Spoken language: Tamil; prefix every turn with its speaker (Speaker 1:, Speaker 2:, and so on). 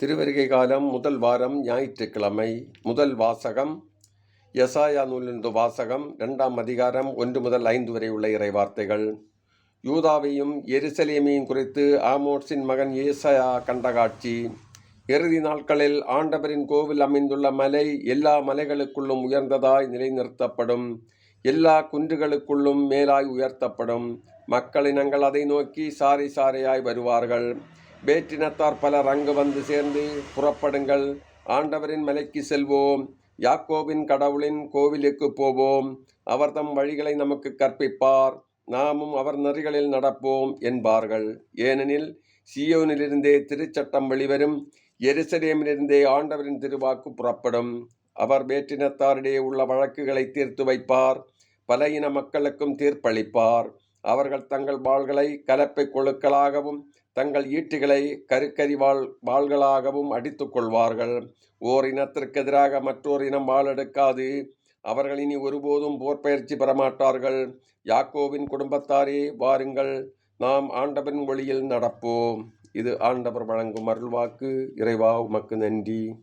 Speaker 1: திருவருகை காலம் முதல் வாரம் ஞாயிற்றுக்கிழமை. முதல் வாசகம் யசாயா நூலிருந்து வாசகம் இரண்டாம் அதிகாரம் ஒன்று முதல் ஐந்து வரை உள்ள இறைவார்த்தைகள். யூதாவையும் எருசலேமையும் குறித்து ஆமோட்ஸின் மகன் ஏசாயா கண்ட காட்சி. இறுதி நாட்களில் ஆண்டவரின் கோவில் அமைந்துள்ள மலை எல்லா மலைகளுக்குள்ளும் உயர்ந்ததாய் நிலைநிறுத்தப்படும். எல்லா குன்றுகளுக்குள்ளும் மேலாய் உயர்த்தப்படும். மக்களினங்கள் அதை நோக்கி சாரி சாரையாய் வருவார்கள். வேற்றினத்தார் பலர் அங்கு வந்து சேர்ந்து புறப்படுங்கள். ஆண்டவரின் மலைக்கு செல்வோம். யாக்கோவின் கடவுளின் கோவிலுக்கு போவோம். அவர் தம் வழிகளை நமக்கு கற்பிப்பார். நாமும் அவர் நெறிகளில் நடப்போம் என்பார்கள். ஏனெனில் சியோனிலிருந்தே திருச்சட்டம் வெளிவரும். எருசலேமிலிருந்தே ஆண்டவரின் திருவாக்கு புறப்படும். அவர் வேற்றினத்தாரிடையே உள்ள வழக்குகளை தீர்த்து வைப்பார். பல இன மக்களுக்கும் தீர்ப்பளிப்பார். அவர்கள் தங்கள் வாள்களை கலப்பை கொழுக்களாகவும் தங்கள் ஈட்டிகளை கருக்கரி வாள் வாள்களாகவும் அடித்து கொள்வார்கள். ஓர் இனத்திற்கு எதிராக மற்றொரு இனம் வாழெடுக்காது அவர்கள் இனி ஒருபோதும் போர் பயிற்சி பெறமாட்டார்கள். யாக்கோவின் குடும்பத்தாரே வாருங்கள். நாம் ஆண்டவன் ஒளியில் நடப்போம். இது ஆண்டவர் வழங்கும் அருள்வாக்கு. இறைவா உமக்கு நன்றி.